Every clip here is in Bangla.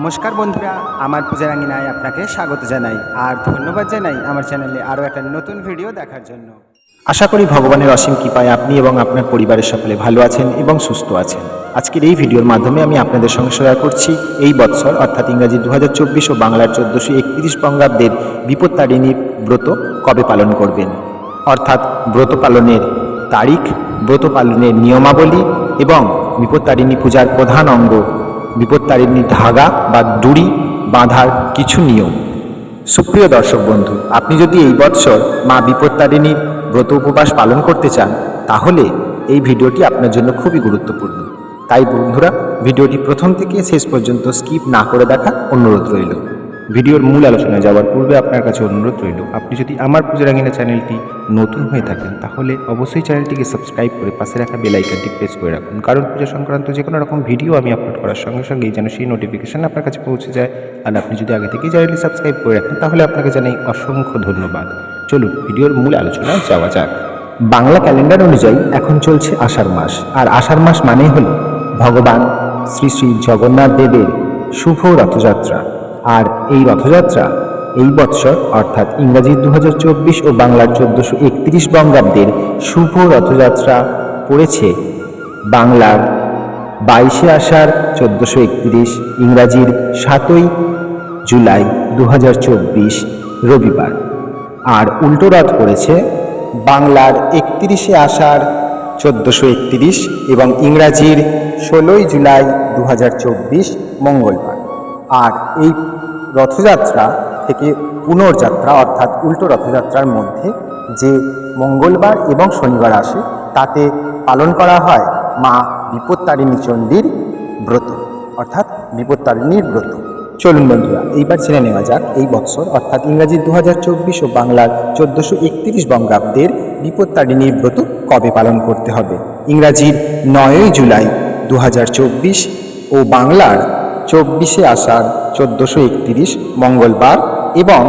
নমস্কার বন্ধুরা, আমার পূজারাঙ্গিনায় আপনাকে স্বাগত জানাই আর ধন্যবাদ জানাই আমার চ্যানেলে আরও একটা নতুন ভিডিও দেখার জন্য। আশা করি ভগবানের অসীম কৃপায় আপনি এবং আপনার পরিবারের সকলে ভালো আছেন এবং সুস্থ আছেন। আজকের এই ভিডিওর মাধ্যমে আমি আপনাদের সঙ্গে শেয়ার করছি এই বৎসর, অর্থাৎ ইংরাজি দু হাজার চব্বিশ ও বাংলার চোদ্দোশো একত্রিশ বঙ্গাব্দের বিপত্তারিণী ব্রত কবে পালন করবেন? অর্থাৎ ব্রত পালনের তারিখ, ব্রত পালনের নিয়মাবলী এবং বিপত্তারিণী পূজার প্রধান অঙ্গ বিপত্তারিণী ধাগা বা দড়ি বাঁধার কিছু নিয়ম। সুপ্রিয় দর্শক বন্ধু, আপনি যদি এই বৎসর মা বিপত্তারিণীর ব্রত উপবাস পালন করতে চান, তাহলে এই ভিডিওটি আপনার জন্য খুবই গুরুত্বপূর্ণ। তাই বন্ধুরা, ভিডিওটি প্রথম থেকে শেষ পর্যন্ত স্কিপ না করে দেখা অনুরোধ রইল। ভিডিওর মূল আলোচনায় যাওয়ার পূর্বে আপনার কাছে অনুরোধ রইল, আপনি যদি আমার পূজারাঙ্গিনা চ্যানেলটি নতুন হয়ে থাকেন, তাহলে অবশ্যই চ্যানেলটিকে সাবস্ক্রাইব করে পাশে রাখা বেল আইকনটি প্রেস করে রাখুন। কারণ পূজা সংক্রান্ত যে কোনো রকম ভিডিও আমি আপলোড করার সঙ্গে সঙ্গেই যেন সেই নোটিফিকেশান আপনার কাছে পৌঁছে যায়। আর আপনি যদি আগে থেকেই চ্যানেলটি সাবস্ক্রাইব করে রাখেন, তাহলে আপনাকে জানাই অসংখ্য ধন্যবাদ। চলুন, ভিডিওর মূল আলোচনায় যাওয়া যাক। বাংলা ক্যালেন্ডার অনুযায়ী এখন চলছে আষাঢ় মাস, আর আষাঢ় মাস মানেই হল ভগবান শ্রী শ্রী জগন্নাথ দেবের শুভ রথযাত্রা। আর এই রথযাত্রা, এই বৎসর, অর্থাৎ ইংরাজি দু ও বাংলার চোদ্দোশো একত্রিশ বঙ্গাব্দের শুভ রথযাত্রা পড়েছে। বাংলার বাইশে আষাঢ় চোদ্দোশো একত্রিশ, ইংরাজির সাতই জুলাই দু হাজার চব্বিশ রবিবার। আর উল্টো রথ পড়েছে বাংলার একত্রিশে আষাঢ় চোদ্দোশো একত্রিশ এবং ইংরাজির ষোলোই জুলাই দু হাজার চব্বিশ মঙ্গলবার। আর এই রথযাত্রা থেকে পুনর্যাত্রা, অর্থাৎ উল্টো রথযাত্রার মধ্যে যে মঙ্গলবার এবং শনিবার আসে, তাতে পালন করা হয় মা বিপত্তারিণী চণ্ডীর ব্রত, অর্থাৎ বিপত্তারিণীর ব্রত। চলুন বন্ধুরা, এইবার জেনে নেওয়া যাক এই বৎসর, অর্থাৎ ইংরাজি দু হাজার চব্বিশ ও বাংলার চোদ্দোশো একত্রিশ বঙ্গাব্দের বিপত্তারিণীর ব্রত কবে পালন করতে হবে? ইংরাজির নয়ই জুলাই দু হাজার চব্বিশ ও বাংলার চব্বিশে আষাঢ়, চোদ্দোশো একত্রিশ, মঙ্গলবার এবং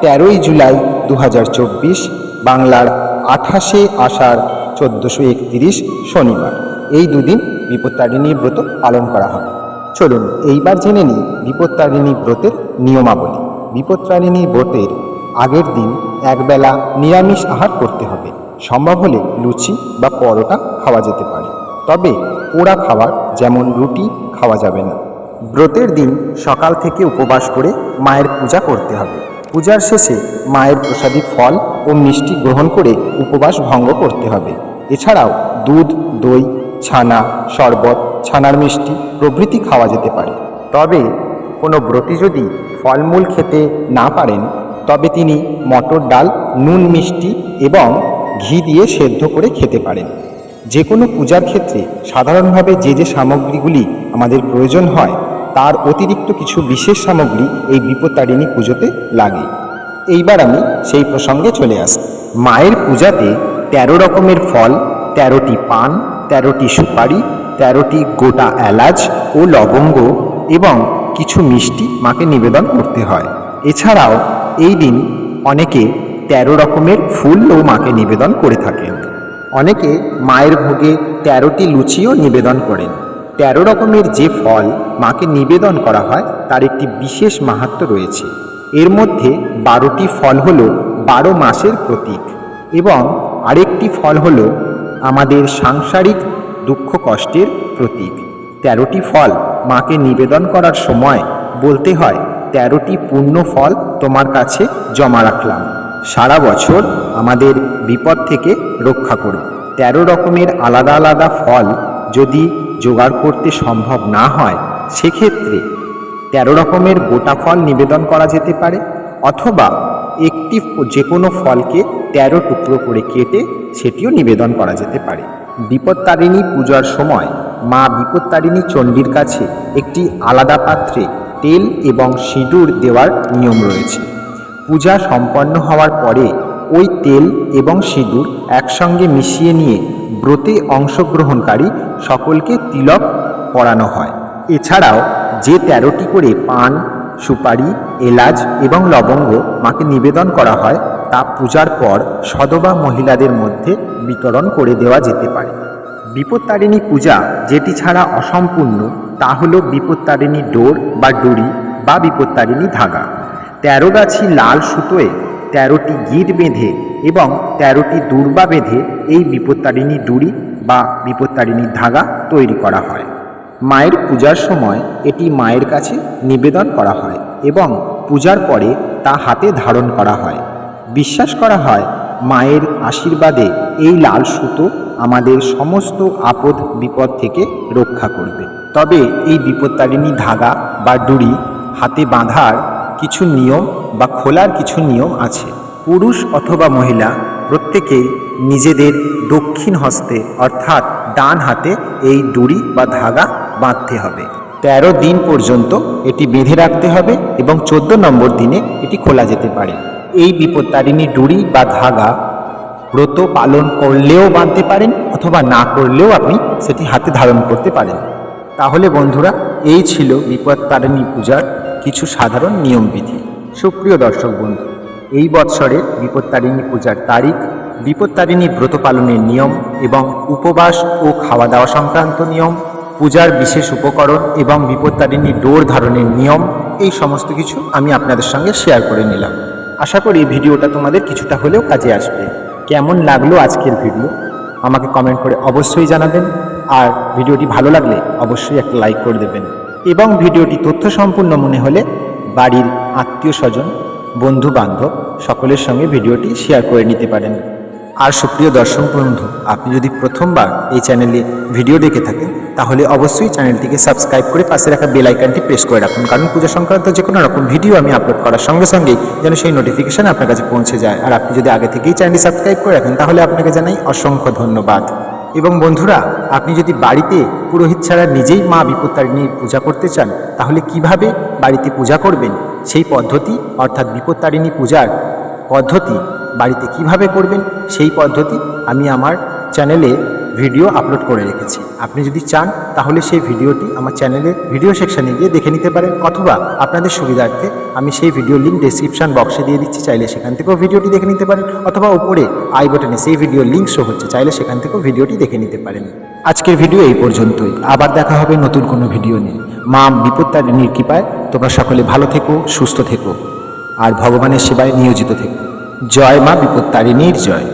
তেরোই জুলাই দু হাজার চব্বিশ, বাংলার আঠাশে আষাঢ়, চোদ্দোশো একত্রিশ শনিবার। এই দুদিন বিপত্তারিণী ব্রত পালন করা হবে। চলুন এইবার জেনে নিই বিপত্তারিণী ব্রতের নিয়মাবলী। বিপত্তারিণী ব্রতের আগের দিন একবেলা নিরামিষ আহার করতে হবে। সম্ভব হলে লুচি বা পরোটা খাওয়া যেতে পারে। তবে পোড়া খাবার, যেমন রুটি, খাওয়া যাবে না। ব্রতের দিন সকাল থেকে উপবাস করে মায়ের পূজা করতে হবে। পূজার শেষে মায়ের প্রসাদী ফল ও মিষ্টি গ্রহণ করে উপবাস ভঙ্গ করতে হবে। এছাড়াও দুধ, দই, ছানা, শরবত, ছানার মিষ্টি প্রভৃতি খাওয়া যেতে পারে। তবে কোনো ব্রতী যদি ফলমূল খেতে না পারেন, তবে তিনি মটর ডাল, নুন মিষ্টি এবং ঘি দিয়ে সেদ্ধ করে খেতে পারেন। যে কোনো পূজার ক্ষেত্রে সাধারণভাবে যে যে সামগ্রীগুলি আমাদের প্রয়োজন হয় তার অতিরিক্ত কিছু বিশেষ সামগ্রী এই বিপত্তারিণী পুজোতে লাগে। এইবার আমি সেই প্রসঙ্গে চলে আসি মায়ের পূজাতে তেরো রকমের ফল, তেরোটি পান, তেরোটি সুপারি, তেরোটি গোটা এলাচ ও লবঙ্গ এবং কিছু মিষ্টি মাকে নিবেদন করতে হয়। এছাড়াও এই দিন অনেকে তেরো রকমের ফুল ও মাকে নিবেদন করে থাকেন। অনেকে মায়ের ভোগে তেরোটি লুচিও নিবেদন করেন। তেরো রকমের যে ফল মাকে নিবেদন করা হয়, তার একটি বিশেষ মাহাত্ম রয়েছে। এর মধ্যে বারোটি ফল হল বারো মাসের প্রতীক এবং আরেকটি ফল হল আমাদের সাংসারিক দুঃখ কষ্টের প্রতীক। তেরোটি ফল মাকে নিবেদন করার সময় বলতে হয়, তেরোটি পূর্ণ ফল তোমার কাছে জমা রাখলাম। সারা বছর আমাদের বিপদ থেকে রক্ষা করো। তেরো রকমের আলাদা আলাদা ফল যদি জোগাড় করতে সম্ভব না হয়, সেক্ষেত্রে তেরো রকমের গোটা ফল নিবেদন করা যেতে পারে, অথবা একটি যে কোনো ফলকে তেরো টুকরো করে কেটে সেটিও নিবেদন করা যেতে পারে। বিপত্তারিণী পূজার সময় মা বিপত্তারিণী চণ্ডীর কাছে একটি আলাদা পাত্রে তেল এবং সিঁদুর দেওয়ার নিয়ম রয়েছে। পূজা সম্পন্ন হওয়ার পরে ওই তেল এবং সিঁদুর একসঙ্গে মিশিয়ে নিয়ে ব্রতে অংশগ্রহণকারী সকলকে তিলক পরানো হয়। এছাড়াও যে তেরোটি করে পান, সুপারি, এলাচ এবং লবঙ্গ মাকে নিবেদন করা হয়, তা পূজার পর সদবা মহিলাদের মধ্যে বিতরণ করে দেওয়া যেতে পারে। বিপত্তারিণী পূজা যেটি ছাড়া অসম্পূর্ণ, তা হল বিপত্তারিণী ডোর বা ডুরি বা বিপত্তারিণী ধাগা। তেরো গাছি লাল সুতোয় তেরোটি গিট বেঁধে এবং তেরোটি দুর্বা বেঁধে এই বিপত্তারিণী ডুরি বা বিপত্তারিণী ধাগা তৈরি করা হয়। মায়ের পূজার সময় এটি মায়ের কাছে নিবেদন করা হয় এবং পূজার পরে তা হাতে ধারণ করা হয়। বিশ্বাস করা হয়, মায়ের আশীর্বাদে এই লাল সুতো আমাদের সমস্ত আপদ বিপদ থেকে রক্ষা করবে। তবে এই বিপত্তারিণী ধাগা বা ডুরি হাতে বাঁধার কিছু নিয়ম বা খোলার কিছু নিয়ম আছে। পুরুষ অথবা মহিলা প্রত্যেকেই নিজেদের দক্ষিণ হস্তে, অর্থাৎ ডান হাতে এই ডুরি বা ধাগা বাঁধতে হবে। তেরো দিন পর্যন্ত এটি বেঁধে রাখতে হবে এবং চোদ্দ নম্বর দিনে এটি খোলা যেতে পারে। এই বিপত্তারিণী ডুরি বা ধাগা ব্রত পালন করলেও বাঁধতে পারেন অথবা না করলেও আপনি সেটি হাতে ধারণ করতে পারেন। তাহলে বন্ধুরা, এই ছিল বিপত্তারিণী পূজার কিছু সাধারণ নিয়মবিধি। সুপ্রিয় দর্শক বন্ধু, এই বৎসরের বিপত্তারিণী পূজার তারিখ, বিপত্তারিণী ব্রত পালনের নিয়ম এবং উপবাস ও খাওয়া দাওয়া সংক্রান্ত নিয়ম, পূজার বিশেষ উপকরণ এবং বিপত্তারিণী ডোর ধারণের নিয়ম, এই সমস্ত কিছু আমি আপনাদের সঙ্গে শেয়ার করে নিলাম। আশা করি ভিডিওটা তোমাদের কিছুটা হলেও কাজে আসবে। কেমন লাগল আজকের ভিডিও আমাকে কমেন্ট করে অবশ্যই জানাবেন। আর ভিডিওটি ভালো লাগলে অবশ্যই একটা লাইক করে দেবেন। এবং ভিডিওটি তথ্য সম্পূর্ণ মনে হলে বাড়ির আত্মীয় স্বজন, বন্ধু বান্ধব সকলের সঙ্গে ভিডিওটি শেয়ার করে নিতে পারেন। আর সুপ্রিয় দর্শক বন্ধু, আপনি যদি প্রথমবার এই চ্যানেলে ভিডিও দেখে থাকেন, তাহলে অবশ্যই চ্যানেলটিকে সাবস্ক্রাইব করে পাশে রাখা বেল আইকনটি প্রেস করে রাখুন। কারণ পূজা সংক্রান্ত যে কোনো রকম ভিডিও আমি আপলোড করার সঙ্গে সঙ্গেই যেন সেই নোটিফিকেশান আপনার কাছে পৌঁছে যায়। আর আপনি যদি আগে থেকেই চ্যানেলটি সাবস্ক্রাইব করে রাখেন, তাহলে আপনাকে জানাই অসংখ্য ধন্যবাদ। এবং বন্ধুরা, আপনি যদি বাড়িতে পুরোহিত ছাড়া নিজেই মা বিপত্তারিণীর পূজা করতে চান, তাহলে কীভাবে বাড়িতে পূজা করবেন? সেই পদ্ধতি, অর্থাৎ বিপত্তারিণী পূজার পদ্ধতি বাড়িতে কীভাবে করবেন? সেই পদ্ধতি আমি আমার চ্যানেলে ভিডিও আপলোড করে রেখেছি। আপনি যদি চান, তাহলে সেই ভিডিওটি আমার চ্যানেলের ভিডিও সেকশানে গিয়ে দেখে নিতে পারেন, অথবা আপনাদের সুবিধার্থে আমি সেই ভিডিও লিঙ্ক ডেসক্রিপশন বক্সে দিয়ে দিচ্ছি, চাইলে সেখান থেকেও ভিডিওটি দেখে নিতে পারেন, অথবা উপরে আই বটনে সেই ভিডিও লিঙ্ক শো হচ্ছে, চাইলে সেখান থেকেও ভিডিওটি দেখে নিতে পারেন। আজকের ভিডিও এই পর্যন্তই। আবার দেখা হবে নতুন কোনো ভিডিও নিয়ে। মা বিপত্তারিণীর কৃপায় তোমরা সকলে ভালো থেকো, সুস্থ থেকো, আর ভগবানের সেবায় নিয়োজিত থেকো। জয় মা বিপত্তারিণীর জয়।